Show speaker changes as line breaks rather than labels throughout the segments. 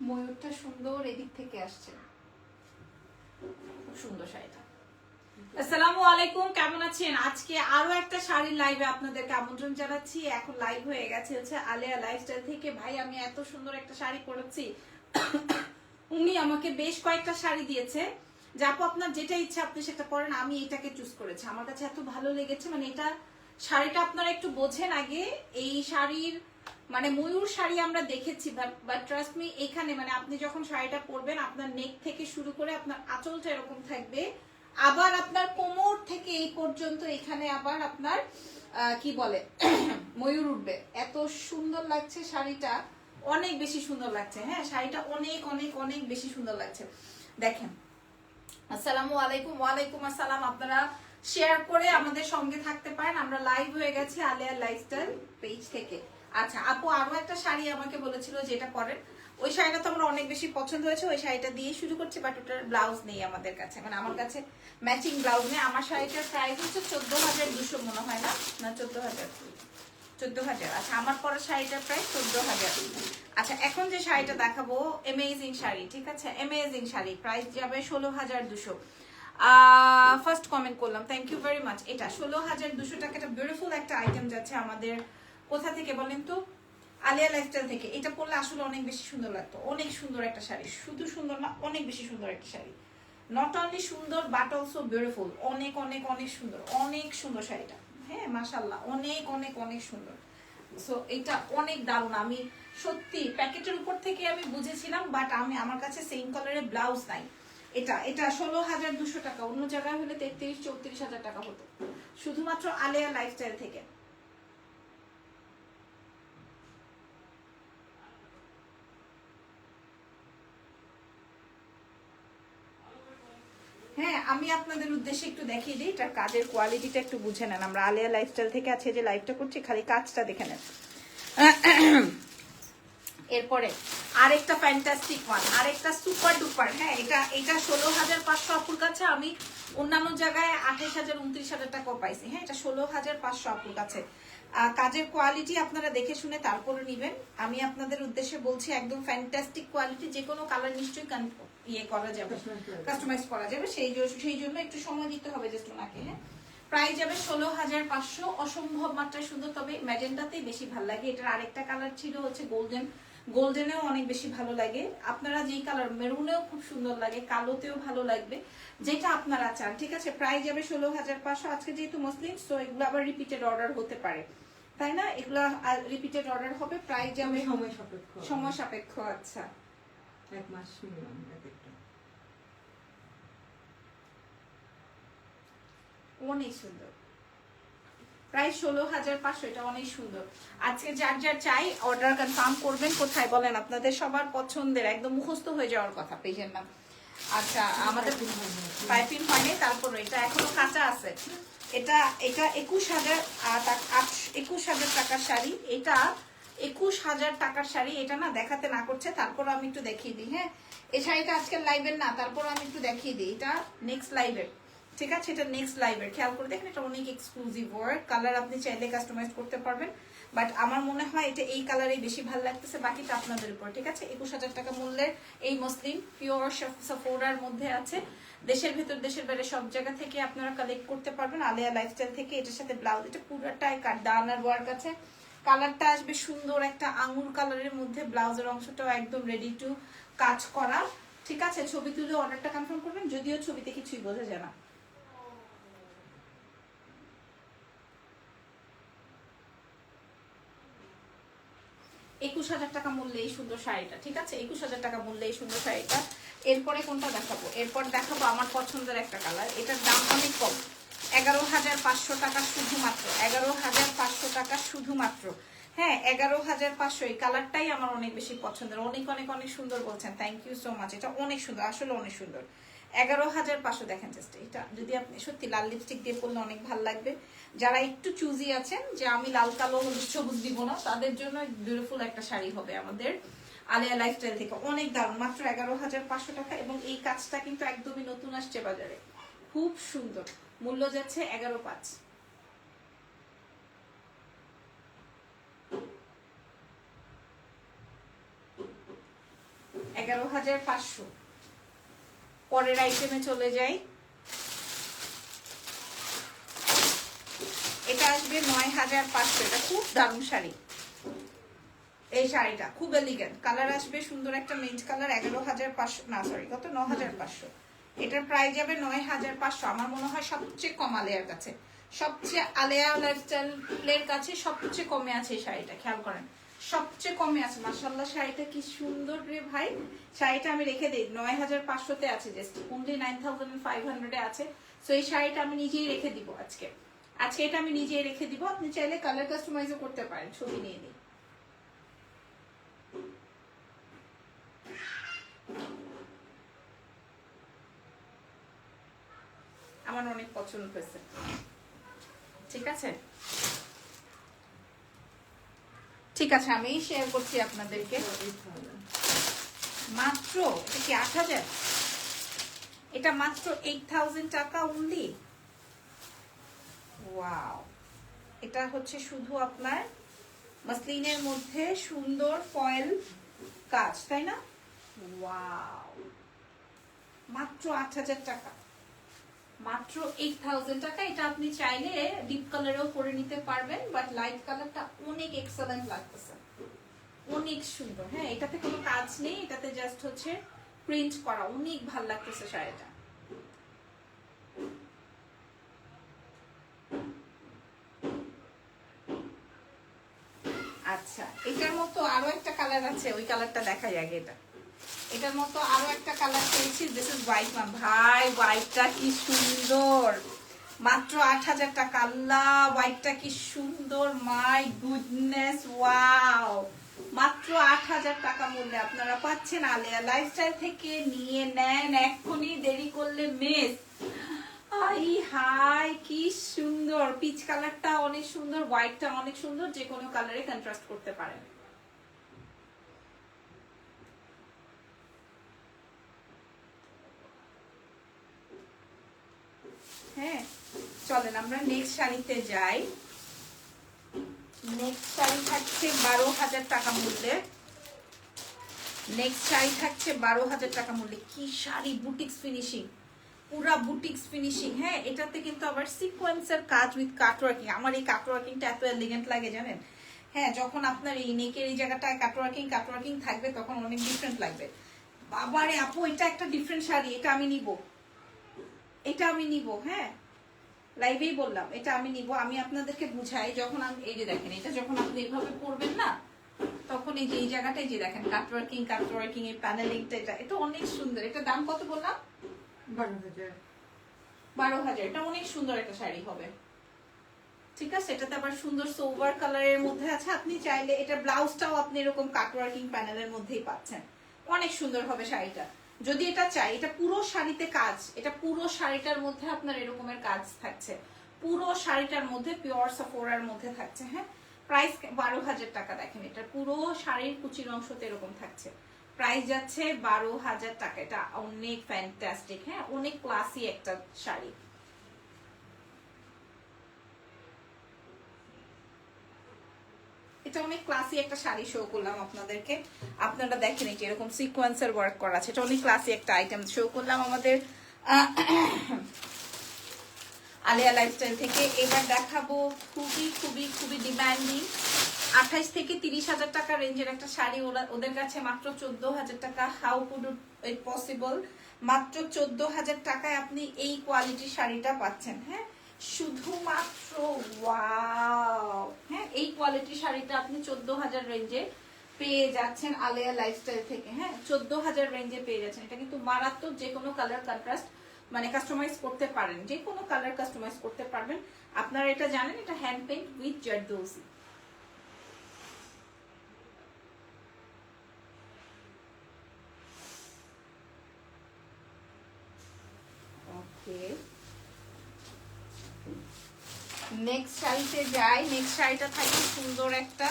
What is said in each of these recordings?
ময়ূরটা সুন্দর এদিক থেকে আসছে। সুন্দর শাড়িটা।
আসসালামু আলাইকুম, কেমন আছেন? আজকে আরও একটা শাড়ির লাইভে আপনাদেরকে আমন্ত্রণ জানাচ্ছি। এখন লাইভ হয়ে গেছে হচ্ছে লাইফস্টাইল থেকে। ভাই, আমি এত সুন্দর একটা শাড়ি পরেছি। উনি আমাকে বেশ কয়েকটা শাড়ি দিয়েছে। যাপো আপনার যেটা ইচ্ছা আপনি সেটা পরেন, আমি এটাকে চুজ করেছি। আমার কাছে এত ভালো লেগেছে মানে এটা শাড়িটা আপনারা একটু বোঝেন আগে। এই শাড়ির মানে ময়ূর শাড়ি আমরা দেখেছি বাট ট্রাস্ট মি এখানে মানে আপনি যখন শাড়িটা পরবেন, আপনার নেক থেকে শুরু করে আপনার আঁচলটা এরকম থাকবে। আবার আপনার কোমর থেকে এই পর্যন্ত এখানে আবার আপনার কি বলে, ময়ূর উঠবে। এত সুন্দর লাগছে শাড়িটা। অনেক বেশি সুন্দর লাগছে হ্যাঁ? শাড়িটা অনেক অনেক অনেক বেশি সুন্দর লাগছে। দেখেন, আসসালামু আলাইকুম, ওয়ালাইকুম আসসালাম। আপনারা শেয়ার করে আমাদের সঙ্গে থাকতে পারেন। আমরা লাইভ হয়ে গেছি আলিয়া লাইফস্টাইল পেজ থেকে। আচ্ছা আপু আরও একটা শাড়ি আমাকে বলেছিল যেটা পরেন। ওই শাড়িটা তো আমার অনেক বেশি পছন্দ হয়েছে, ওই শাড়িটা দিয়ে শুরু করছি বাট ওটার ব্লাউজ নেই আমাদের কাছে। মানে আমার কাছে ম্যাচিং ব্লাউজ নেই। আমার শাড়িটার প্রাইস হচ্ছে চোদ্দ হাজার দুশো মনে হয় না? না, চোদ্দ হাজার। চোদ্দ হাজার। আচ্ছা আমার পরা শাড়িটার প্রাইস চোদ্দ হাজার। আচ্ছা এখন যে শাড়িটা দেখাবো এমেজিং শাড়ি, ঠিক আছে? এমেজিং শাড়ি প্রাইস যাবে ষোলো হাজার দুশো। ফার্স্ট কমেন্ট করলাম থ্যাংক ইউ ভেরি মাচ এটা, ষোলো হাজার দুশো টাকা একটা বিউটিফুল একটা আইটেম যাচ্ছে আমাদের কোথা থেকে বলেন তো? আলিয়া লাইফস্টাইল থেকে। এটা পরলে আসলে অনেক বেশি সুন্দর লাগতো। অনেক সুন্দর একটা শাড়ি। শুধু সুন্দর না, অনেক বেশি সুন্দর একটা শাড়ি। নট অনলি সুন্দর বাট অলসো বিউটিফুল অনেক অনেক অনেক সুন্দর। অনেক সুন্দর শাড়িটা। হ্যাঁ মাশাল্লাহ অনেক অনেক অনেক সুন্দর। সো এটা অনেক দারুণ। আমি সত্যি প্যাকেটের উপর থেকে আমি বুঝেছিলাম বাট আমি আমার কাছে সেম কালারের ব্লাউজ নাই। এটা এটা ষোলো হাজার দুশো টাকা। অন্য জায়গায় হলে তেত্রিশ, চৌত্রিশ হাজার টাকা হতো। শুধুমাত্র আলেয়া লাইফস্টাইল থেকে হ্যাঁ আমি আপনাদের উদ্দেশ্যে একটু দেখিয়ে দিই, এটার কাজের কোয়ালিটিটা একটু বুঝে নেন। আমরা আলিয়া লাইফস্টাইল থেকে আছে যে লাইভটা করছি, খালি কাজটা দেখে নেন। এরপরে, আরেকটা ফ্যান্টাস্টিক ওয়ান আরেকটা সুপার ডুপার হ্যাঁ এটা এটা ষোলো হাজার পাঁচশো আপুর কাছে আমি অন্যান্য জায়গায় আঠাইশ হাজার, উনত্রিশ হাজার টাকাও পাইছি। হ্যাঁ এটা ষোলো হাজার পাঁচশো আপুর কাছে। কাজের কোয়ালিটি আপনারা দেখে শুনে তারপরে নিবেন। আমি আপনাদের উদ্দেশ্যে বলছি, একদম ফ্যান্টাস্টিক কোয়ালিটি যে কোনো কালার নিশ্চয়ই ইয়ে করা যাবে কাস্টমাইজ করা যাবে সেই সেই জন্য একটু সময় দিতে হবে জাস্ট ওনাকে হ্যাঁ? প্রাইস যাবে ষোলো হাজার পাঁচশো অসম্ভব মাত্রায় সুন্দর তবে ম্যাজেন্টাতেই বেশি ভালো লাগে। এটার আরেকটা কালার ছিল হচ্ছে গোল্ডেন গোল্ডেনেও অনেক বেশি ভালো লাগে। আপনারা যেই কালার মেরুনেও খুব সুন্দর লাগে কালোতেও ভালো লাগবে যেটা আপনারা চান ঠিক আছে? প্রাইস যাবে ষোলো হাজার পাঁচশো। আজকে যেহেতু মুসলিম তো এগুলো আবার রিপিটেড অর্ডার হতে পারে। তাই না? এগুলা রিপিটেড অর্ডার হবে প্রাইস যাবে
সময় সাপেক্ষ।
সময় সাপেক্ষ আচ্ছা।
এক মাস মিনিমাম এক একটা
অনেক সুন্দর। প্রায় ষোলো হাজার পাঁচশো, এটা অনেক সুন্দর। আজকে যার যার চাই অর্ডার কনফার্ম করবেন, কোথায় বলেন? আপনাদের সবার পছন্দের, একদম মুখস্থ হয়ে যাওয়ার কথা, পেজের নাম। আচ্ছা আমাদের পাইপিং হয়নি, তারপরে এটা এখনও কাঁচা আছে। এটা এটা একুশ হাজার একুশ হাজার টাকার শাড়ি। এটা একুশ হাজার টাকার শাড়ি, এটা না দেখাতে না করছে তারপর আমি একটু দেখিয়ে দিই হ্যাঁ? এই শাড়িটা আজকের লাইভের না তারপর আমি একটু দেখিয়ে দিই, এটা নেক্সট লাইভের ঠিক আছে? এটা নেক্সট লাইভের খেয়াল করে দেখেন, এটা অনেক এক্সক্লুসিভ ওয়ার্ক কালার আপনি চাইলে কাস্টমাইজ করতে পারবেন বাট আমার মনে হয় এটা এই কালারেই বেশি ভালো লাগতেছে, বাকিটা আপনাদের উপর, ঠিক আছে? একুশ হাজার টাকা মূল্যের এই মসলিন পিওর সাফোরার মধ্যে আছে, দেশের ভেতর, দেশের বাইরে সব জায়গা থেকে আপনারা কালেক্ট করতে পারবেন, আলিয়া লাইফস্টাইল থেকে এটার সাথে ব্লাউজ এটা পুরোটাই কাট দানার ওয়ার্ক আছে কালারটা আসবে সুন্দর একটা আঙুর কালারের মধ্যে, ব্লাউজের অংশটাও একদম রেডি টু কাজ করা। ঠিক আছে? ছবি তুলে অর্ডারটা কনফার্ম করবেন? যদিও ছবিতে কিছুই বোঝা যায় না। একুশ হাজার টাকা মূল্যে এই সুন্দর শাড়িটা, ঠিক আছে? একুশ হাজার টাকা মূল্যে এই সুন্দর শাড়িটা। এরপরে কোনটা দেখাবো? এরপর দেখাবো আমার পছন্দের একটা কালার। এটার দাম অনেক কম। এগারো হাজার পাঁচশো টাকা শুধুমাত্র, এগারো হাজার পাঁচশো টাকা শুধুমাত্র। হ্যাঁ এগারো হাজার পাঁচশো, এই কালারটাই আমার অনেক বেশি পছন্দের। অনেক অনেক অনেক সুন্দর বলছেন। থ্যাংক ইউ সো মাচ এটা অনেক সুন্দর, আসলে অনেক সুন্দর। এগারো হাজার পাঁচশো দেখেন জাস্ট এটা। যদি আপনি সত্যি লাল লিপস্টিক দিয়ে পরলে অনেক ভালো লাগবে। যারা একটু চুজি আছেন, যে আমি লাল, কালো সবুজ দিব না, তাদের জন্য বিউটিফুল একটা শাড়ি হবে আমাদের আলিয়া লাইফস্টাইল থেকে। অনেক দারুণ, মাত্র এগারো হাজার পাঁচশো টাকা। এবং এই কাজটা কিন্তু একদমই নতুন আসছে বাজারে। খুব সুন্দর। মূল্য যাচ্ছে এগারো পাঁচ। এগারো হাজার পাঁচশো। পরের আইটেমে চলে যাই। এটা আসবে নয় হাজার পাঁচশো। এটা খুব দারুণ শাড়ি। এই শাড়িটা খুব এলিগেন্ট কালার আসবে সুন্দর একটা মেঞ্জ কালার এগারো হাজার পাঁচশো না সরি কত? ন হাজার পাঁচশো। এটার প্রাইস যাবে নয় হাজার পাঁচশো। আমার মনে হয় সবচেয়ে কম আলেয়ার কাছে। সবচেয়ে আলেয়া লাইফস্টাইলের কাছে সবচেয়ে কমে আছে এই শাড়িটা, খেয়াল করেন। সবচেয়ে কমে আছে। মার্শাল্লাহ শাড়িটা কি সুন্দর রে ভাই। শাড়িটা আমি রেখে দিই, নয় হাজার পাঁচশোতে আছে just only nine thousand five হান্ড্রেডে আছে। সো এই শাড়িটা আমি নিজেই রেখে দিব আজকে। আজকে এটা আমি নিজেই রেখে দিব। আপনি চাইলে কালার কাস্টমাইজও করতে পারেন, ছবি নিয়ে নিই আমার অনেক পছন্দ হয়েছে। ঠিক আছে? ঠিক আছে আমি শেয়ার করছি আপনাদেরকে। মাত্র কি আট হাজার? এটা মাত্র এইট থাউজেন্ড টাকা অনলি এটা হচ্ছে শুধু আপনার মাসলিনের মধ্যে সুন্দর ফয়েল কাজ, তাই না? মাত্র আট হাজার টাকা। মাত্র এইট থাউজেন্ড টাকা। এটা আপনি চাইলে ডিপ কালারেও করে নিতে পারবেন বাট লাইট কালারটা অনেক এক্সেলেন্ট লাগতেছে। অনেক সুন্দর। হ্যাঁ এটাতে কোনো কাজ নেই, এটাতে জাস্ট হচ্ছে প্রিন্ট করা। অনেক ভালো লাগতেছে শাড়িটা। আচ্ছা এটার মতো আরও একটা কালার আছে, ওই কালারটা দেখাই আগে এটা। এটার মতো আরও একটা কালার পেয়েছি। দিস ইজ হোয়াইট মা ভাই হোয়াইটটা কি সুন্দর। মাত্র আট হাজার টাকা। আল্লাহ হোয়াইটটা কি সুন্দর। মাই গুডনেস ওয়াও মাত্র আট হাজার টাকা মূল্যে আপনারা পাচ্ছেন আলিয়া লাইফস্টাইল থেকে নিয়ে নেন। এক্ষুনি দেরি করলে মিস আই, হাই, কি সুন্দর। পিচ কালারটা অনেক সুন্দর হোয়াইটটা অনেক সুন্দর। যে কোনো কালারে কন্ট্রাস্ট করতে পারেন। হ্যাঁ চলেন আমরা নেক্সট শাড়িতে যাই। নেক্সট শাড়ি থাকছে বারো হাজার টাকা মূল্যে। নেক্সট শাড়ি থাকছে বারো হাজার টাকা মূল্যে। কি শাড়ি? বুটিক্স ফিনিশিং পুরা বুটিক্স ফিনিশিং হ্যাঁ এটাতে কিন্তু আবার সিকোয়েন্সের কাজ উইথ কাটওয়ার্কিং আমার এই কাটওয়ার্কিংটা এত এলিগেন্ট লাগে জানেন? হ্যাঁ যখন আপনার এই নেকের এই জায়গাটায় কাটওয়ার্কিং কাটওয়ার্কিং থাকবে, তখন অনেক ডিফারেন্ট লাগবে। বাবারে আপু, এটা একটা ডিফারেন্ট শাড়ি, এটা আমি নিব। এটা আমি নিব হ্যাঁ? লাইভেই বললাম এটা আমি নিব আমি আপনাদেরকে বুঝাই যখন আমি এই যে দেখেন এটা যখন আপনি এইভাবে পড়বেন না তখন এই যে এই জায়গাটায় যে দেখেন কাটওয়ার্কিং কাটওয়ার্কিং এই প্যানেলিংটা এটা এটা অনেক সুন্দর। এটা দাম কত বললাম?
বারো হাজার।
বারো হাজার এটা অনেক সুন্দর একটা শাড়ি হবে। ঠিক আছে এটাতে আবার সুন্দর সোভার কালারের মধ্যে আছে। আপনি চাইলে এটা ব্লাউজটাও আপনি এরকম কাটওয়ার্কিং প্যানেলের মধ্যেই পাচ্ছেন। অনেক সুন্দর হবে শাড়িটা। যদি এটা চাই, এটা পুরো শাড়িতে কাজ, এটা পুরো শাড়িটার মধ্যে আপনার এরকমের কাজ থাকছে। পুরো শাড়িটার মধ্যে পিওর সাফোরার মধ্যে থাকছে হ্যাঁ? প্রাইস বারো হাজার টাকা দেখেন, এটা পুরো শাড়ির কুচির অংশতে এরকম থাকছে। প্রাইস যাচ্ছে বারো হাজার টাকা, এটা অনেক ফ্যান্টাস্টিক হ্যাঁ? অনেক ক্লাসি একটা শাড়ি। এটা অনেক ক্লাসি একটা শাড়ি শো করলাম আপনাদেরকে। আপনারা দেখেন যে এরকম সিকোয়েন্সের ওয়ার্ক করা আছে। এটা অনেক ক্লাসি একটা আইটেম শো করলাম আমাদের। আলিয়া লাইফস্টাইল থেকে। এবার দেখাবো খুবই খুবই খুবই ডিমান্ডিং আঠাইশ থেকে তিরিশ হাজার টাকা রেঞ্জের একটা শাড়ি। ওরা, ওদের কাছে মাত্র চোদ্দ হাজার টাকা। হাউ কুড ইট পসিবল মাত্র চোদ্দ হাজার টাকায় আপনি এই কোয়ালিটির শাড়িটা পাচ্ছেন হ্যাঁ? শুধুমাত্র হ্যাঁ এই কোয়ালিটির শাড়িটা আপনি চোদ্দ হাজার রেঞ্জে পেয়ে যাচ্ছেন আলেয়া লাইফস্টাইল থেকে হ্যাঁ চোদ্দ হাজার রেঞ্জে পেয়ে যাচ্ছেন। এটা কিন্তু মারাত্মক যে কোনো কালার কন্ট্রাস্ট মানে কাস্টমাইজ করতে পারেন যে কোনো কালার কাস্টমাইজ করতে পারবেন। আপনারা এটা জানেন, এটা hand paint with okay next শাড়িতে যাই নেক্সট শাড়িটা থাকে সুন্দর একটা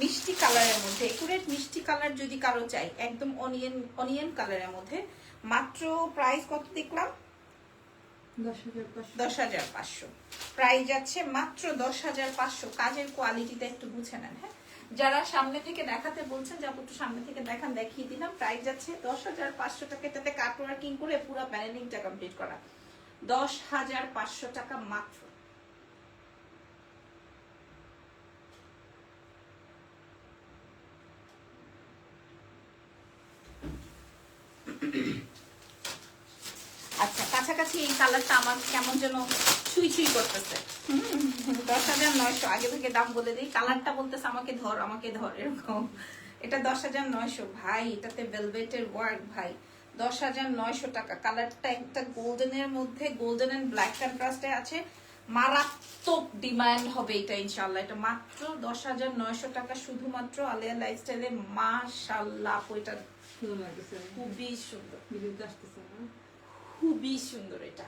মিষ্টি কালারের মধ্যে একুরেট মিষ্টি কালার যদি কারও চাই একদম অনিয়ন অনিয়ন কালারের মধ্যে। মাত্র প্রাইস কত দেখলাম?
দশ হাজার পাঁচশো।
প্রাইস যাচ্ছে মাত্র দশ হাজার পাঁচশো। কাজের কোয়ালিটিটা একটু বুঝে নেন হ্যাঁ? যারা সামনে থেকে দেখাতে বলছেন যে আপু একটু সামনে থেকে দেখান দেখিয়ে দিলাম। প্রাইস যাচ্ছে দশ হাজার পাঁচশো টাকা। এটাতে কাট ওয়ার্কিং করে পুরো প্যানেলিংটা কমপ্লিট করা। দশ হাজার পাঁচশো টাকা মাত্র আচ্ছা কাছাকাছি এই কালারটা আমার কেমন যেন ছুঁই ছুঁই করতেছে। দশ হাজার নয়শো আগে থেকে দাম বলে দিই। কালারটা বলতেছে আমাকে ধর আমাকে ধর এরকম। এটা দশ হাজার নয়শো। ভাই এটাতে ভেলভেটের ওয়ার্ক ভাই। দশ হাজার নয়শো টাকা। কালারটা একটা গোল্ডেনের মধ্যে গোল্ডেন এন্ড ব্ল্যাক কন্ট্রাস্টে আছে। মারাত্মক ডিমান্ড হবে এটা ইনশাল্লাহ এটা মাত্র দশ হাজার নয়শো টাকা শুধুমাত্র আলিয়া লাইফস্টাইলে মাশাল্লাহ এটা খুবই সুন্দর। খুবই সুন্দর এটা।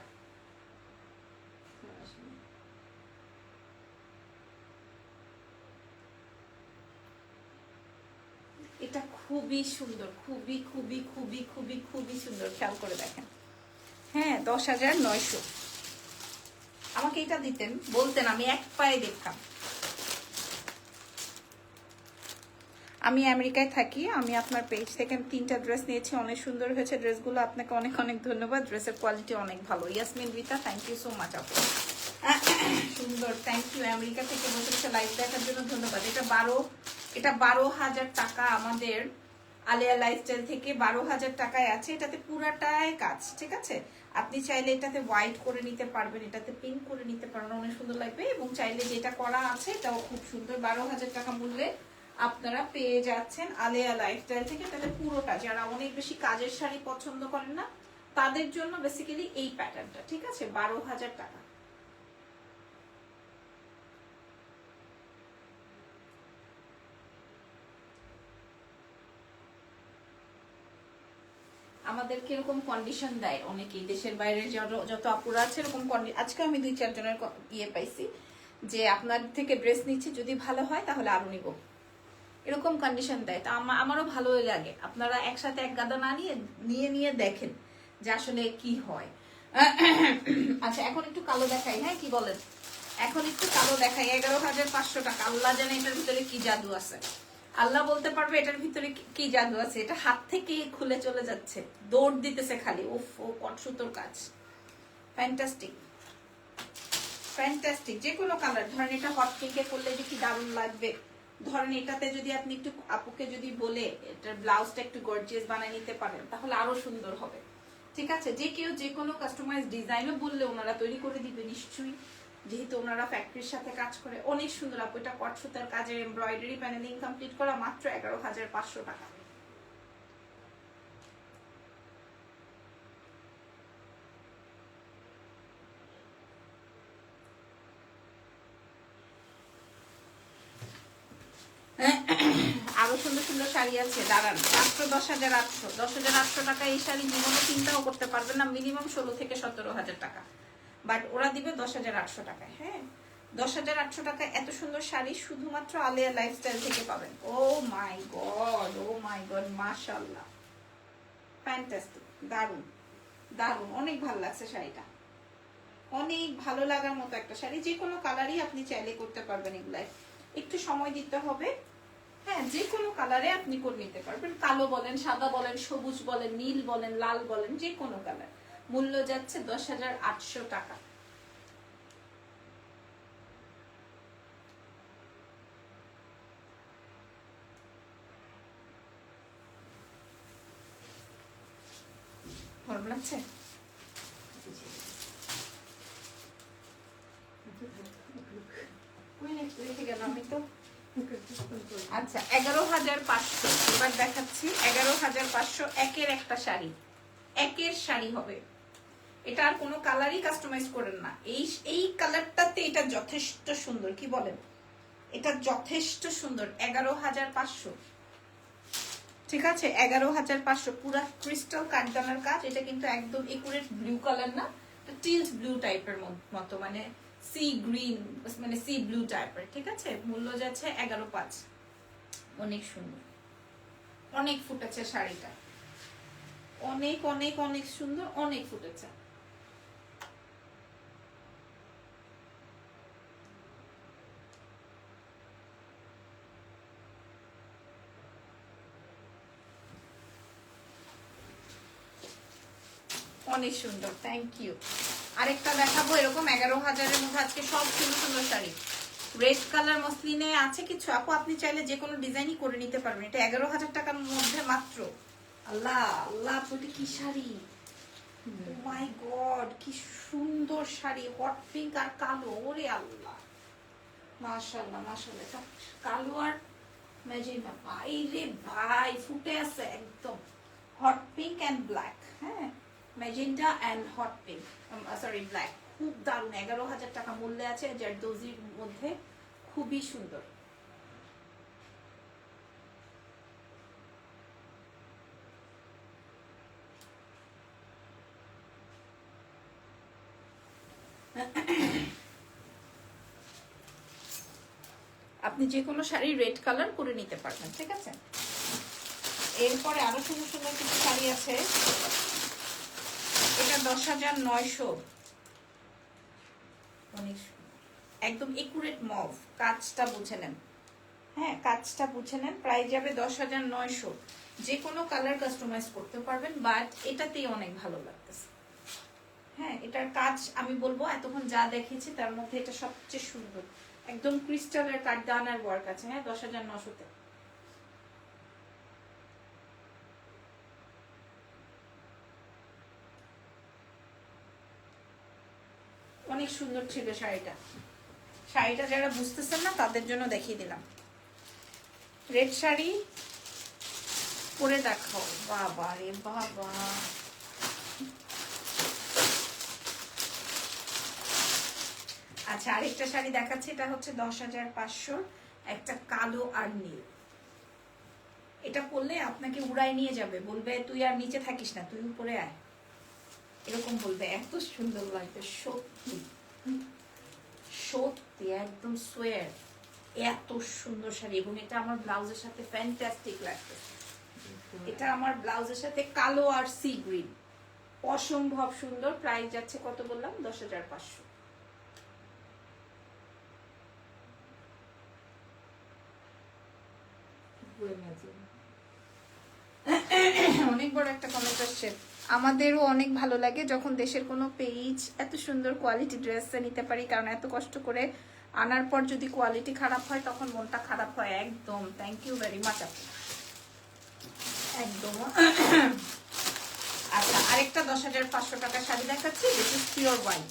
এটা খুবই সুন্দর, খুবই খুবই খুবই খুবই খুবই সুন্দর, খেয়াল করে দেখেন। হ্যাঁ দশ হাজার নয়শো। আমাকে এটা দিতেন, বলতেন আমি এক পায়ে দেখতাম। আমি আমেরিকায় থাকি, আমি আপনার পেজ থেকে তিনটা ড্রেস নিয়েছি, অনেক সুন্দর হয়েছে ড্রেসগুলো আপনাকে অনেক অনেক ধন্যবাদ ড্রেসের কোয়ালিটি অনেক ভালো। Yasmin Rita thank you so much আপু। সুন্দর থ্যাংক ইউ আমেরিকা থেকে বসে লাইভ দেখার জন্য ধন্যবাদ। এটা বারো এটা বারো হাজার টাকা আমাদের আলিয়া লাইফস্টাইল থেকে বারো হাজার টাকায় আছে। এটাতে পুরাটাই কাজ, ঠিক আছে? আপনি চাইলে এটাতে হোয়াইট করে নিতে পারবেন, এটাতে পিঙ্ক করে নিতে পারবেন, অনেক সুন্দর লাগবে। এবং চাইলে যেটা করা আছে, এটাও খুব সুন্দর। বারো হাজার টাকা মূল্যে আপনারা পেয়ে যাচ্ছেন আলিয়া লাইফস্টাইল থেকে। তাহলে পুরোটা যারা অনেক বেশি কাজের শাড়ি পছন্দ করেন না, তাদের জন্য বেসিক্যালি এই প্যাটার্নটা ঠিক আছে? বারো হাজার টাকা। আমাদের কীরকম কন্ডিশন দেয়? অনেকেই দেশের বাইরে যত- আপুরা আছে, এরকম আজকে আমি দুই, চারজনের ইয়ে পাইছি যে আপনার থেকে ড্রেস নিচ্ছে, যদি ভালো হয় তাহলে আরও নিব। এরকম কন্ডিশন দেয়। তা আমারও ভালোই লাগে। আপনারা একসাথে এক গাদা না নিয়ে নিয়ে নিয়ে দেখেন যে আসলে কি হয়। আচ্ছা এখন একটু কালো দেখাই হ্যাঁ কি বলেন? এখন একটু কালো দেখাই। এগারো হাজার পাঁচশো টাকা। আল্লাহ জানে এটার ভিতরে কি জাদু আছে। আল্লাহ বলতে পারবে এটার ভিতরে কি- জাদু আছে। এটা হাত থেকে খুলে চলে যাচ্ছে। দৌড় দিতেছে খালি। উফ, ও কট সুতোর কাজ। ফ্যান্টাস্টিক ফ্যান্টাস্টিক যে কোনো কালার ধরেন এটা হট পিঙ্কে করলে যে কি দারুণ লাগবে। ধরেন এটাতে যদি আপনি একটু আপুকে যদি বলে এটার ব্লাউজটা একটু গর্জিয়াস বানিয়ে নিতে পারেন, তাহলে আরও সুন্দর হবে। ঠিক আছে? যে কেউ যে কোনো কাস্টমাইজ ডিজাইনও বললে ওনারা তৈরি করে দিবে নিশ্চয়ই। যেহেতু ওনারা ফ্যাক্টরির সাথে কাজ করে। অনেক সুন্দর আপু, এটা কট সুতার কাজের এমব্রয়ডারি প্যানেলিং কমপ্লিট করা মাত্র এগারো হাজার পাঁচশো টাকা। আরও সুন্দর সুন্দর শাড়ি আছে, দাঁড়ান। মাত্র দশ হাজার আটশো। দশ হাজার আটশো টাকা এই শাড়ি জীবনে চিন্তাও করতে পারবেন না, মিনিমাম ষোলো থেকে সতেরো হাজার টাকা। বাট ওরা দিবে দশ হাজার আটশো টাকায় হ্যাঁ? দশ হাজার আটশো টাকায় এত সুন্দর শাড়ি শুধুমাত্র আলিয়া লাইফস্টাইল থেকে পাবেন। Oh my god, oh my god মাশাল্লাহ ফ্যান্টাস্টিক দারুণ দারুণ। অনেক ভালো লাগছে শাড়িটা। অনেক ভালো লাগার মতো একটা শাড়ি। যে কোনো কালারই আপনি চাইলে করতে পারবেন এগুলাই একটু সময় দিতে হবে। হ্যাঁ যে কোনো কালারে আপনি করে নিতে পারবেন। কালো বলেন, সাদা বলেন, সবুজ বলেন, নীল বলেন, লাল বলেন, যে কোনো কালার মূল্য যাচ্ছে দশ হাজার আটশো টাকা। ভালো লাগছে ওই একটু রেখে গেল আমি তো আচ্ছা এগারো হাজার পাঁচশো। এবার দেখাচ্ছি, এগারো হাজার পাঁচশো একের একটা শাড়ি। একের শাড়ি হবে। এটা আর কোনো কালারই কাস্টমাইজ করেন না। এই এই কালারটাতে এটা যথেষ্ট সুন্দর। কি বলেন? এটা যথেষ্ট সুন্দর। এগারো হাজার পাঁচশো। ঠিক আছে? এগারো হাজার পাঁচশো। পুরা ক্রিস্টাল কাঞ্চনার কাজ। এটা কিন্তু একদম একুরেট ব্লু কালার না। টিল্ট ব্লু টাইপের মতো মানে সি গ্রিন মানে সি ব্লু টাইপের ঠিক আছে? মূল্য যাচ্ছে এগারো পাঁচ। অনেক সুন্দর। অনেক ফুটেছে শাড়িটা। অনেক অনেক অনেক সুন্দর, অনেক ফুটেছে। অনেক সুন্দর থ্যাংক ইউ আরেকটা দেখাবো, এরকম এগারো হাজারের মধ্যে আজকে সব সুন্দর সুন্দর শাড়ি। রেড কালার মসলিনে আছে কিছু? আপু আপনি চাইলে যে কোনো ডিজাইনই করে নিতে পারবেন। এটা এগারো হাজার টাকার মধ্যে মাত্র। আল্লাহ আল্লাহ আপু এটা কি শাড়ি? মাই গড কি সুন্দর শাড়ি। হট পিঙ্ক আর কালো। ওরে আল্লাহ। মাশাআল্লাহ মাশাআল্লাহ। এটা কালো আর ম্যাজেন্টা ভাই রে ভাই ফুটে আছে একদম। হট পিঙ্ক অ্যান্ড ব্ল্যাক হ্যাঁ? Magenta and hot pink sorry black খুব দারুণ। এগারো হাজার টাকা মূল্যে আছে জারদোজির মধ্যে। খুবই সুন্দর। আপনি যে কোনো শাড়ি রেড কালার করে নিতে পারবেন, ঠিক আছে? এরপরে আরও সুন্দর সুন্দর কিছু শাড়ি আছে। এটা দশ হাজার নয়শো। একদম একুরেট মভ কাজটা বুঝে নেন। হ্যাঁ কাজটা বুঝে নেন, প্রাইস যাবে দশ হাজার নয়শো। যে কোনো কালার কাস্টমাইজ করতে পারবেন বাট এটাতেই অনেক ভালো লাগতেছে। হ্যাঁ এটার কাজ আমি বলব, এতক্ষণ যা দেখেছি তার মধ্যে এটা সবচেয়ে সুন্দর। একদম ক্রিস্টালের কাঠদানার ওয়ার্ক আছে হ্যাঁ দশ হাজার নশোতে অনেক সুন্দর ছিল শাড়িটা। শাড়িটা যারা বুঝতেছেন না, তাদের জন্য দেখিয়ে দিলাম। রেড শাড়ি পরে দেখাও। বাবা রে বাবা। আচ্ছা আরেকটা শাড়ি দেখাচ্ছি, এটা হচ্ছে দশ হাজার পাঁচশো, একটা কালো আর নীল এটা পরলে আপনাকে উড়াই নিয়ে যাবে, বলবে, তুই আর নিচে থাকিস না, তুই উপরে আয়। এরকম বলবে, এত সুন্দর লাগবে, সত্যি। একদম সোয়ার এত সুন্দর শাড়ি এবং এটা আমার ব্লাউজের সাথে ফ্যান্টাস্টিক লাগবে এটা আমার ব্লাউজের সাথে কালো আর সি গ্রিন অসম্ভব সুন্দর। প্রাইস যাচ্ছে কত বললাম? দশ হাজার পাঁচশো। অনেক বড় একটা কমেন্ট আসছে। আমাদেরও অনেক ভালো লাগে যখন দেশের কোনো পেজ এত সুন্দর কোয়ালিটি ড্রেস নিতে পারি, কারণ এত কষ্ট করে আনার পর যদি কোয়ালিটি খারাপ হয়, তখন মনটা খারাপ হয়। একদম। থ্যাংক ইউ ভেরি মাচ আপু। একদম। আচ্ছা আরেকটা দশ হাজার পাঁচশো টাকা শাড়ি দেখাচ্ছি। দিস ইজ পিওর হোয়াইট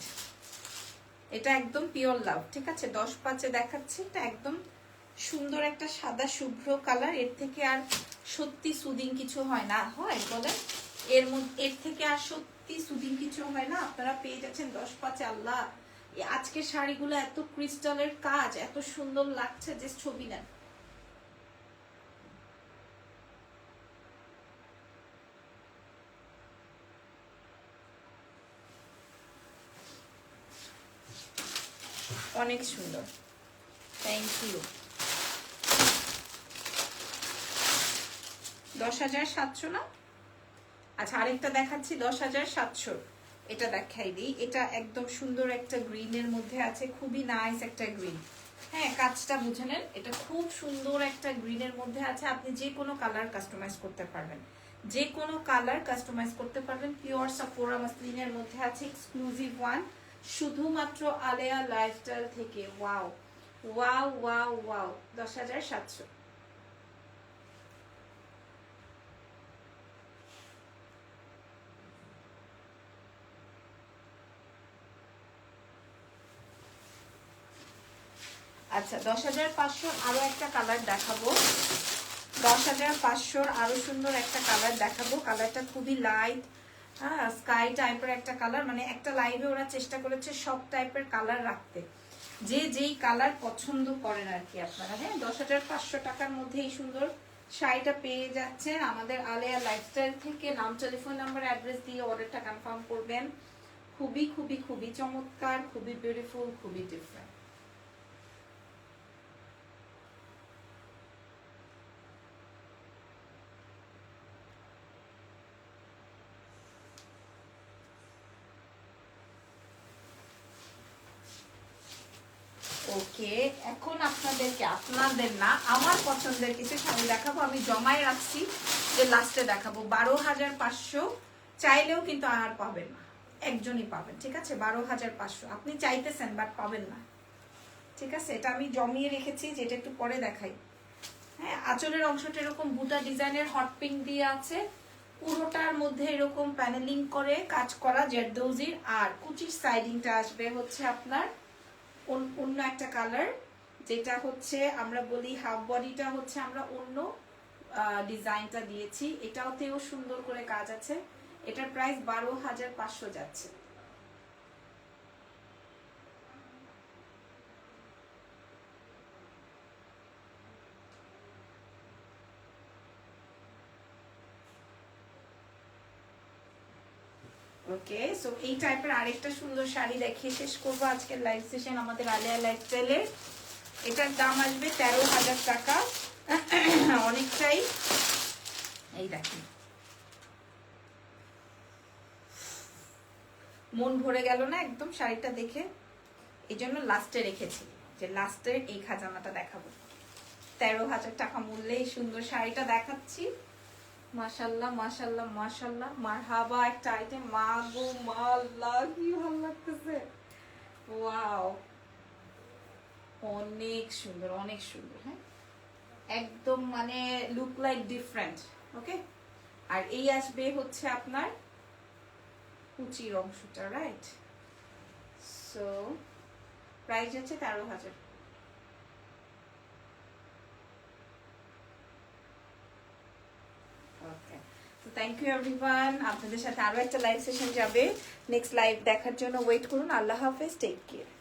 এটা একদম পিওর লাভ ঠিক আছে? দশ পাঁচে দেখাচ্ছি। এটা একদম সুন্দর একটা সাদা শুভ্র কালারের থেকে আর সত্যি সুদিং কিছু হয় না। হয়, বলেন? এর মধ্যে, এর থেকে আর সত্যি সুদিং কিছু হয় না। আপনারা পেয়ে যাচ্ছেন দশ পাঁচে। আল্লাহ! এই আজকের শাড়িগুলো এত ক্রিস্টালের কাজ, এত সুন্দর লাগছে, যে ছবি নেন অনেক সুন্দর। থ্যাংক ইউ দশ হাজার সাতশো না? আচ্ছা আরেকটা দেখাচ্ছি, দশ হাজার সাতশো। এটা দেখাই দিই। এটা একদম সুন্দর একটা গ্রিনের মধ্যে আছে, খুবই নাইস একটা গ্রিন হ্যাঁ কাজটা বুঝে নেন, এটা খুব সুন্দর একটা গ্রিনের মধ্যে আছে। আপনি যে কোনো কালার কাস্টমাইজ করতে পারবেন। যে কোনো কালার কাস্টমাইজ করতে পারবেন। পিওর সাফোরা মাসলিনের মধ্যে আছে এক্সক্লুসিভ ওয়ান শুধুমাত্র আলেয়া লাইফস্টাইল থেকে। ওয়াও ওয়াও ওয়াও ওয়াও দশ হাজার সাতশো। আচ্ছা দশ হাজার পাঁচশোর আরও একটা কালার দেখাবো। দশ হাজার পাঁচশোর আরও সুন্দর একটা কালার দেখাবো। কালারটা খুবই লাইট হ্যাঁ স্কাই টাইপের একটা কালার। মানে একটা লাইভে ওরা চেষ্টা করেছে সব টাইপের কালার রাখতে। যে যেই কালার পছন্দ করেন আর কি আপনারা হ্যাঁ দশ হাজার পাঁচশো টাকার মধ্যে এই সুন্দর শাড়িটা পেয়ে যাচ্ছেন। আমাদের আলেয়া লাইফস্টাইল থেকে নাম টেলিফোন নাম্বার অ্যাড্রেস দিয়ে অর্ডারটা কনফার্ম করবেন। খুবই খুবই খুবই চমৎকার, খুবই বিউটিফুল খুবই ডিফারেন্ট ওকে, এখন আপনাদেরকে, আপনাদের না, আমার পছন্দের কিছু শাড়ি দেখাবো। আমি জমায় রাখছি, যে লাস্টে দেখাবো। বারো হাজার পাঁচশো, চাইলেও কিন্তু আর পাবেন না। একজনই পাবেন, ঠিক আছে? বারো হাজার পাঁচশো। আপনি চাইতেছেন বাট পাবেন না। ঠিক আছে? এটা আমি জমিয়ে রেখেছি, যেটা একটু পরে দেখাই। হ্যাঁ আঁচলের অংশটা এরকম বুটা ডিজাইনের হট পিঙ্ক দিয়ে আছে। পুরোটার মধ্যে এরকম প্যানেলিং করে কাজ করা, জেরদৌজির। আর কুচির সাইডিংটা আসবে হচ্ছে আপনার অন্য একটা কালার যেটা হচ্ছে আমরা বলি হাফ বডিটা হচ্ছে আমরা অন্য ডিজাইনটা দিয়েছি। এটাওতেও সুন্দর করে কাজ আছে। এটার প্রাইস বারো হাজার পাঁচশো যাচ্ছে। ওকে? সো এই টাইপের আরেকটা সুন্দর শাড়ি দেখিয়ে শেষ করব আজকের লাইভ সেশন আমাদের আলিয়া লাইফস্টাইলের এটার দাম আসবে তেরো হাজার টাকা। অনেকটাই। এই মন ভরে গেল না একদম শাড়িটা দেখে? এই জন্য লাস্টে রেখেছি। যে লাস্টের এই খাজানাটা দেখাবো। তেরো হাজার টাকা মূল্যে এই সুন্দর শাড়িটা দেখাচ্ছি। মাশাল্লাহ মাশাল্লাহ মাশাল্লাহ মারহাবা একটা আইটেম মা গো, মা আল্লাহ, কি ভালো লাগতেছে। ওয়াও। অনেক সুন্দর অনেক সুন্দর হ্যাঁ? একদম মানে লুক লাইক ডিফারেন্ট ওকে আর এই আসবে হচ্ছে আপনার কুচির অংশটা রাইট সো প্রাইস হচ্ছে তেরো হাজার ওকে তো থ্যাংক ইউ এভরিওয়ান আপনাদের সাথে আরও একটা লাইভ সেশন যাবে। নেক্সট লাইভ দেখার জন্য ওয়েট করুন। আল্লাহ হাফেজ। Take care